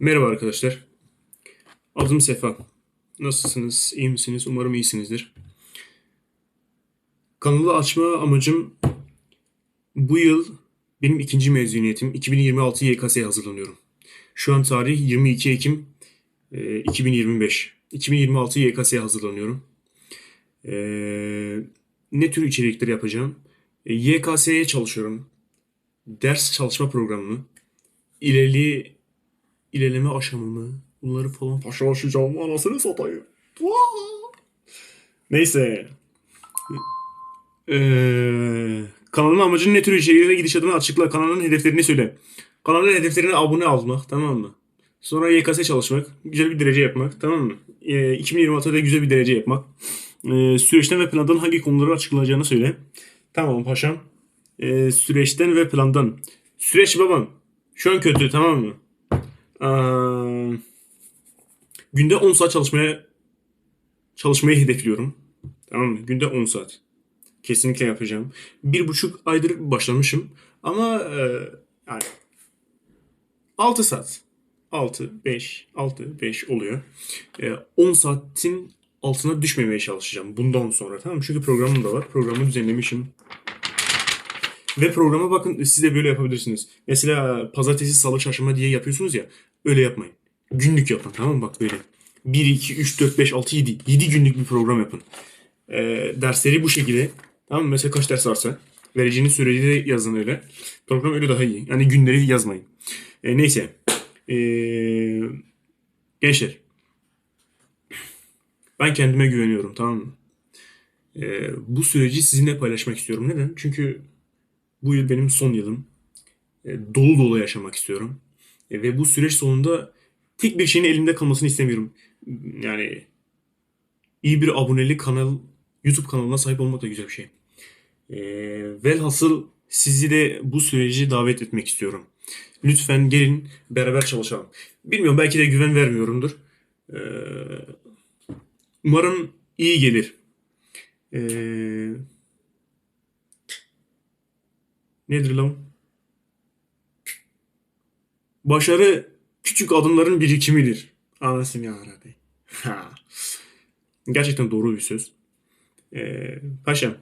Merhaba arkadaşlar. Adım Sefa. Nasılsınız? İyi misiniz? Umarım iyisinizdir. Kanalı açma amacım bu yıl benim ikinci mezuniyetim. 2026 YKS'ye hazırlanıyorum. Şu an tarih 22 Ekim e, 2025. 2026 YKS'ye hazırlanıyorum. E, ne tür içerikler yapacağım? E, YKS'ye çalışıyorum. Ders çalışma programını. İlerli ilerleme aşamamı bunları falan paşalaşacağım anasını satayım. Neyse. Ee, kanalın amacı ne tür içeriklere gidişatını açıkla. Kanalın hedeflerini söyle. Kanalın hedeflerine abone almak tamam mı? Sonra YKS çalışmak. Güzel bir derece yapmak tamam mı? Ee, 2026'da güzel bir derece yapmak. Ee, süreçten ve plandan hangi konuları açıklayacağını söyle. Tamam paşam. Ee, süreçten ve plandan. Süreç babam. Şu an kötü tamam mı? Aa, günde 10 saat çalışmaya çalışmayı hedefliyorum. Tamam mı? Günde 10 saat. Kesinlikle yapacağım. Bir buçuk aydır başlamışım. Ama e, yani 6 saat. 6, 5, 6, 5 oluyor. E, 10 saatin altına düşmemeye çalışacağım bundan sonra. Tamam mı? Çünkü programım da var. Programı düzenlemişim. Ve programa bakın siz de böyle yapabilirsiniz. Mesela pazartesi, salı, çarşamba diye yapıyorsunuz ya. Öyle yapmayın. Günlük yapın tamam mı? Bak böyle. 1, 2, 3, 4, 5, 6, 7. 7 günlük bir program yapın. Ee, dersleri bu şekilde. Tamam mı? Mesela kaç ders varsa. Vereceğiniz süreci de yazın öyle. Program öyle daha iyi. Yani günleri yazmayın. Ee, neyse. Ee, gençler. Ben kendime güveniyorum tamam mı? Ee, bu süreci sizinle paylaşmak istiyorum. Neden? Çünkü bu yıl benim son yılım. E, dolu dolu yaşamak istiyorum. E, ve bu süreç sonunda tek bir şeyin elimde kalmasını istemiyorum. Yani iyi bir abonelik kanal, YouTube kanalına sahip olmak da güzel bir şey. E, velhasıl sizi de bu süreci davet etmek istiyorum. Lütfen gelin beraber çalışalım. Bilmiyorum belki de güven vermiyorumdur. E, umarım iyi gelir. E, nedir lan? Başarı küçük adımların birikimidir. Anasını ya Rabbi. Gerçekten doğru bir söz. Ee, paşam.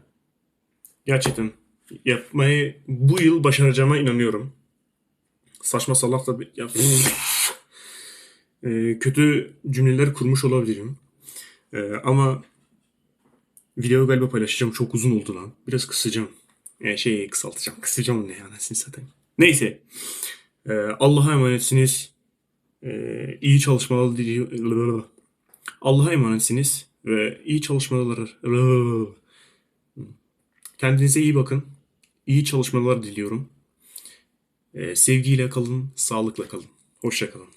Gerçekten yapmayı bu yıl başaracağıma inanıyorum. Saçma salak da bir... Ya, Ee, kötü cümleler kurmuş olabilirim. Ee, ama video galiba paylaşacağım. Çok uzun oldu lan. Biraz kısacağım. Ee, şey kısaltacağım. Kısacağım ne anasını satayım. Neyse. Ee, Allah'a emanetsiniz. Ee, iyi çalışmalar diliyorum. Allah'a emanetsiniz ve iyi çalışmalar. Kendinize iyi bakın. İyi çalışmalar diliyorum. Ee, sevgiyle kalın, sağlıkla kalın. Hoşça kalın.